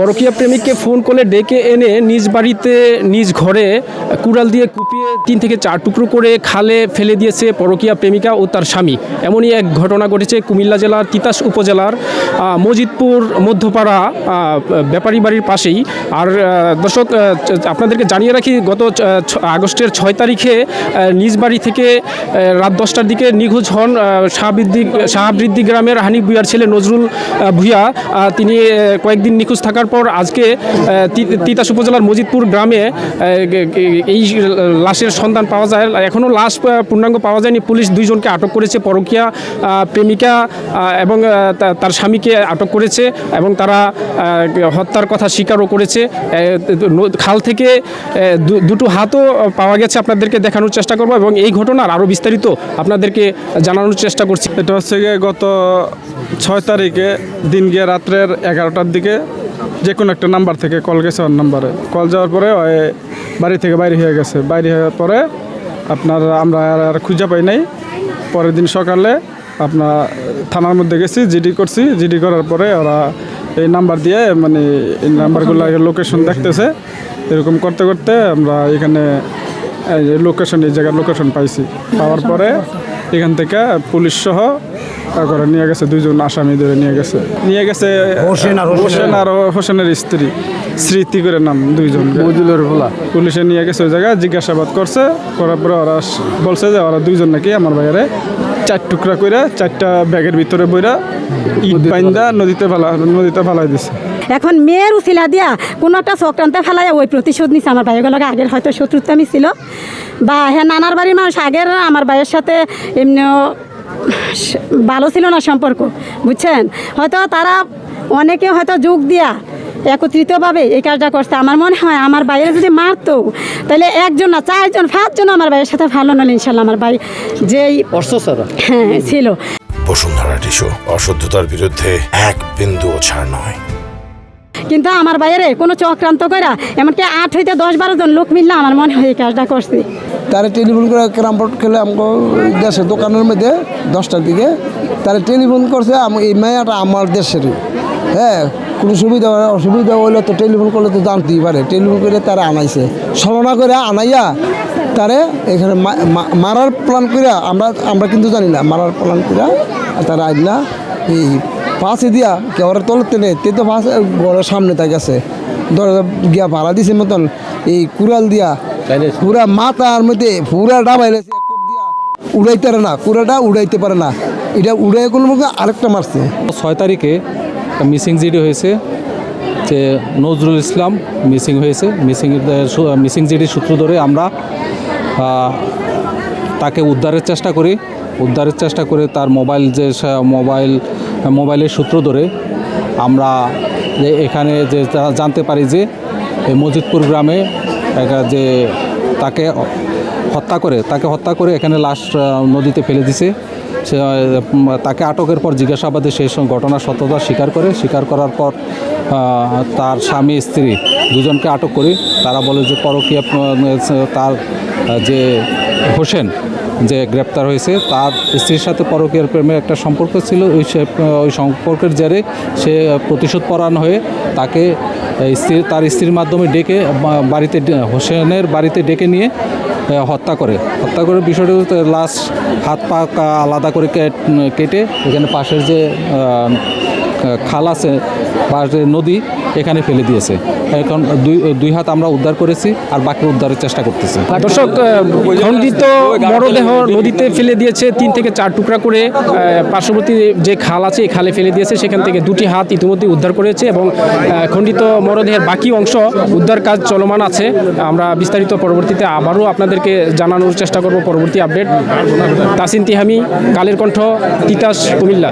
পরকীয়া প্রেমিককে ফোন করে ডেকে এনে নিজ বাড়িতে, নিজ ঘরে কুড়াল দিয়ে কুপিয়ে তিন থেকে চার টুকরো করে খালে ফেলে দিয়েছে পরকীয়া প্রেমিকা ও তার স্বামী। এমনই এক ঘটনা ঘটেছে কুমিল্লা জেলার তিতাস উপজেলার মজিদপুর মধ্যপাড়া ব্যাপারী বাড়ির পাশেই। আর দর্শক আপনাদেরকে জানিয়ে রাখি, গত আগস্টের ছয় তারিখে নিজ বাড়ি থেকে রাত দশটার দিকে নিখোঁজ হন শাহাবৃদ্ধি শাহাবৃদ্ধি গ্রামের হানিফ ভুইয়ার ছেলে নজরুল ভুইয়া। তিনি কয়েকদিন নিখোঁজ থাকার পর আজকে তিতাস উপজেলার মজিদপুর গ্রামে এই লাশের সন্ধান পাওয়া যায়। এখনও লাশ পূর্ণাঙ্গ পাওয়া যায়নি। পুলিশ দুইজনকে আটক করেছে, পরকিয়া প্রেমিকা এবং তার স্বামীকে আটক করেছে এবং তারা হত্যার কথা স্বীকারও করেছে। খাল থেকে দুটো হাতও পাওয়া গেছে আপনাদেরকে দেখানোর চেষ্টা করব এবং এই ঘটনার আরও বিস্তারিত আপনাদেরকে জানানোর চেষ্টা করছি। এটা হচ্ছে গত ছয় তারিখে দিন গিয়ে রাত্রের এগারোটার দিকে যে কোনো একটা নাম্বার থেকে কল গেছে ওর নাম্বারে। কল যাওয়ার পরে বাড়ি থেকে বাইরে হয়ে গেছে। বাইরে হওয়ার পরে আপনার আমরা আর আর খুঁজে পাই নাই। পরের দিন সকালে আপনার থানার মধ্যে গেছি, জিডি করছি। জিডি করার পরে ওরা এই নাম্বার দিয়ে মানে এই নাম্বারগুলো লোকেশন দেখতেছে। এরকম করতে করতে আমরা এখানে লোকেশন এই জায়গার লোকেশন পাইছি। পাওয়ার পরে এখান থেকে পুলিশ সহ করে নিয়ে গেছে দুইজন আসামি ধরে নিয়ে গেছে। নিয়ে গেছে হোসেন আর হোসেন আর হোসেনের স্ত্রী। স্মৃতি করে নাম দুইজন মজুলের ভোলা। পুলিশে নিয়ে গেছে ওই জায়গায় জিজ্ঞাসাবাদ করছে করার পরে ওরা বলছে যে ওরা দুইজন নাকি আমার বাইরে চার টুকরা করে চারটা ব্যাগের ভিতরে বইরা ইট বাইন্দা নদীতে ফেলা নদীতে ফেলাই দিছে। এখন মেয়ের উচিলা দিয়া কোনো একটা চক্রান্তে ফেলাই ওই প্রতিশোধ নিছে আমার ভাইগুলোকে আগের হয়তো শত্রুতামি ছিল বা হ্যাঁ নানার বাড়ির মানুষ আগের আমার ভাইয়ের সাথে এমনি ভালো ছিল না সম্পর্ক বুঝছেন? হয়তো তারা অনেকে হয়তো যোগ দিয়া একত্রিতভাবে এই কাজটা করছে। আমার মনে হয় আমার বাইরে যদি মারতো তাহলে একজন না চারজন পাঁচজন আমার ভাইয়ের সাথে ভালো নল ইনশাল্লাহ আমার ভাই যেই হ্যাঁ ছিল। বসুন্ধরা টিস্যু অশুদ্ধতার বিরুদ্ধে এক বিন্দুও ছাড় নয়। কিন্তু আমার বাইরে কোনো চক্রান্ত করা এমনকি আট হইতে দশ বারো জন লোক মিললে আমার মনে হয় এই কাজটা করছে। তারা টেলিফোন করে ক্যারাম বোর্ড খেলে আমাকে দেশের দোকানের মধ্যে, দশটার দিকে, তারা টেলিফোন করছে এই মেয়াটা আমার দেশের হ্যাঁ কোনো সুবিধা অসুবিধা হইলে তো টেলিফোন করলে তো জানতেই পারে। টেলিফোন করে তারা আনাইছে। ছলনা করে আনাইয়া তারে এখানে মারার প্ল্যান করে আমরা আমরা কিন্তু জানি না, মারার প্ল্যান করে তারা আইলা। এই পাশে দিয়া, কেউ তলের তেনে তে তো পাশে ঘরের সামনে তাই গেছে দরজা গিয়া ভাড়া দিছে মতন। এই কুড়াল দিয়া পুরা মাথার মধ্যে পুরা ডাবাইলেছে এক উড়াইতে পারে না কুড়াটা উড়াইতে পারে না। এটা উড়াই কোনো আরেকটা মারছে। ছয় তারিখে মিসিং জিডি হয়েছে, যে নজরুল ইসলাম মিসিং হয়েছে। মিসিং মিসিং জিডির সূত্র ধরে আমরা তাকে উদ্ধারের চেষ্টা করি। উদ্ধারের চেষ্টা করে তার মোবাইল যে মোবাইল, মোবাইলের সূত্র ধরে আমরা এখানে যে জানতে পারি যে এই মজিদপুর গ্রামে যে তাকে হত্যা করে, তাকে হত্যা করে এখানে লাশ নদীতে ফেলে দিছে। সে তাকে আটকের পর জিজ্ঞাসাবাদে সেই সব ঘটনার সত্যতা স্বীকার করে। স্বীকার করার পর তার স্বামী, স্ত্রী দুজনকে আটক করি। তারা বলে যে পরকীয়া তার যে হোসেন যে গ্রেপ্তার হয়েছে, তার স্ত্রীর সাথে পরকীয়ার প্রেমের একটা সম্পর্ক ছিল। ওই ওই সম্পর্কের জেরে সে প্রতিশোধ পরায়ণ হয়ে তাকে স্ত্রী, তার স্ত্রীর মাধ্যমে ডেকে বাড়িতে হোসেনের বাড়িতে ডেকে নিয়ে হত্যা করে। হত্যা করে বিষয়টা লাশ হাত পা আলাদা করে কেট- এখানে পাশের যে খাল আছে বা নদী এখানে ফেলে দিয়েছে। এখন দুই দুই হাত আমরা উদ্ধার করেছি আর বাকি উদ্ধারের চেষ্টা করতেছি। দর্শক খণ্ডিত মরদেহ নদীতে ফেলে দিয়েছে তিন থেকে চার টুকরা করে। পার্শ্ববর্তী যে খাল আছে, এই খালে ফেলে দিয়েছে। সেখান থেকে দুটি হাত ইতিমধ্যে উদ্ধার করেছে এবং খণ্ডিত মরদেহের বাকি অংশ উদ্ধার কাজ চলমান আছে। আমরা বিস্তারিত পরবর্তীতে আবারও আপনাদেরকে জানানোর চেষ্টা করব পরবর্তী আপডেট। তাসিন তিহামি, কালের কণ্ঠ, তিতাস কুমিল্লা।